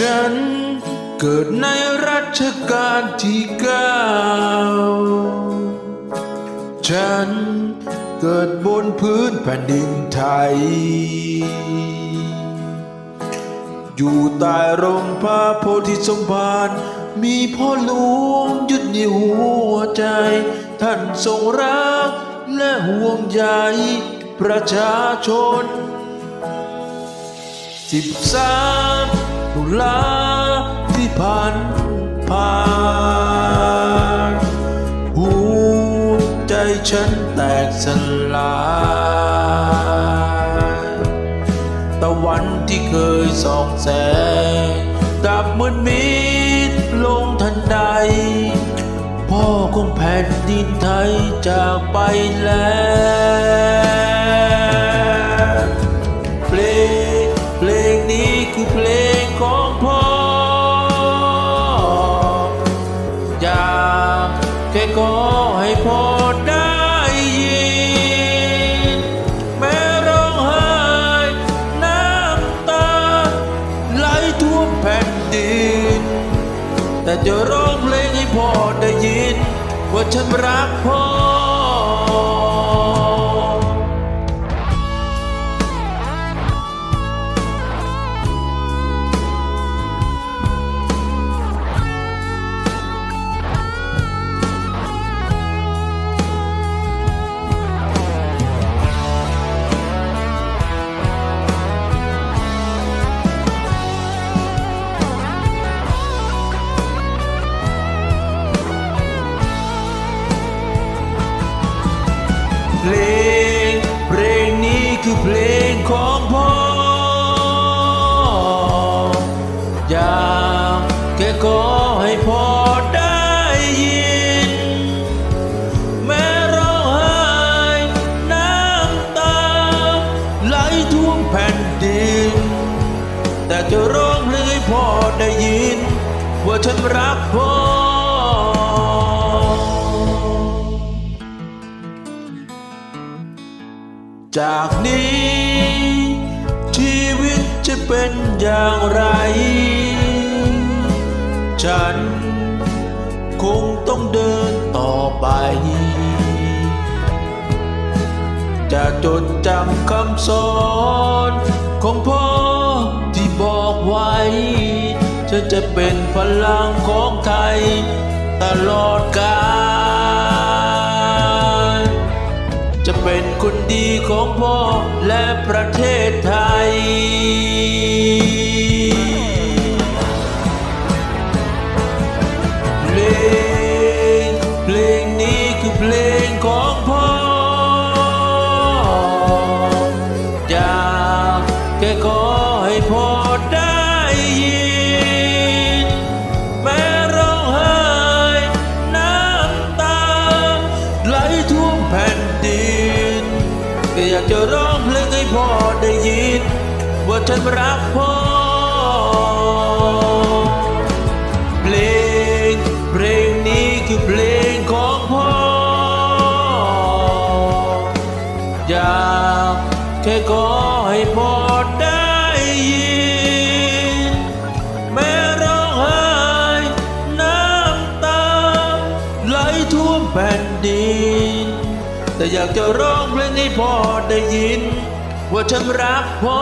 ฉัน เกิดในรัชกาลที่เก้าฉันเกิดบนพื้นแผ่นดินไทย อยู่ใต้ร่มพระโพธิสมภารมีพ่อหลวงยึดเหนี่ยวหัวใจ ท่านทรงรักและห่วงใยประชาชนสิบสาม ตุลาที่ผ่านผ่านหัวใจฉันแตกสลายตะวันที่เคยส่องแสงดับมืดมิดลงทันใด พ่อของแผ่นดินไทยจากไปแล้วเพลงเพลงนี้คือเพลงของ แต่จะร้องเพลงให้พ่อได้ยิน ว่าฉันรักพ่อ ลง เพลงนี้คือเพลงของพ่อ อยากแค่ขอให้พ่อได้ยิน แม้ร้องไห้น้ำตา ไหลท่วมแผ่นดิน แต่จะร้องเพลงให้พ่อได้ยิน ว่าฉันรักพ่อ จากนี้ ชีวิตจะเป็นอย่างไร ฉันคงต้องเดินต่อไป จะจดจำคำสอนของพ่อที่บอกไว้จะจะเป็นพลังของไทย ตลอดกาล เทศไทย เพลง เพลงนี้คือเพลงของพ่ออยากแค่ขอให้พ่อได้ยิน แม้ร้องไห้น้ำตา ไหลท่วมแผ่นดินก็อยากจะร้องเพลงให้พ่อ ฉันรักพ่อ เพลง เพลงนี้คือเพลงของพ่อ อยากแค่ขอให้พ่อได้ยิน แม้ร้องไห้น้ำตา ไหลท่วมแผ่นดิน แต่อยากจะร้องเพลงให้พ่อได้ยิน ว่าฉันรักพ่อ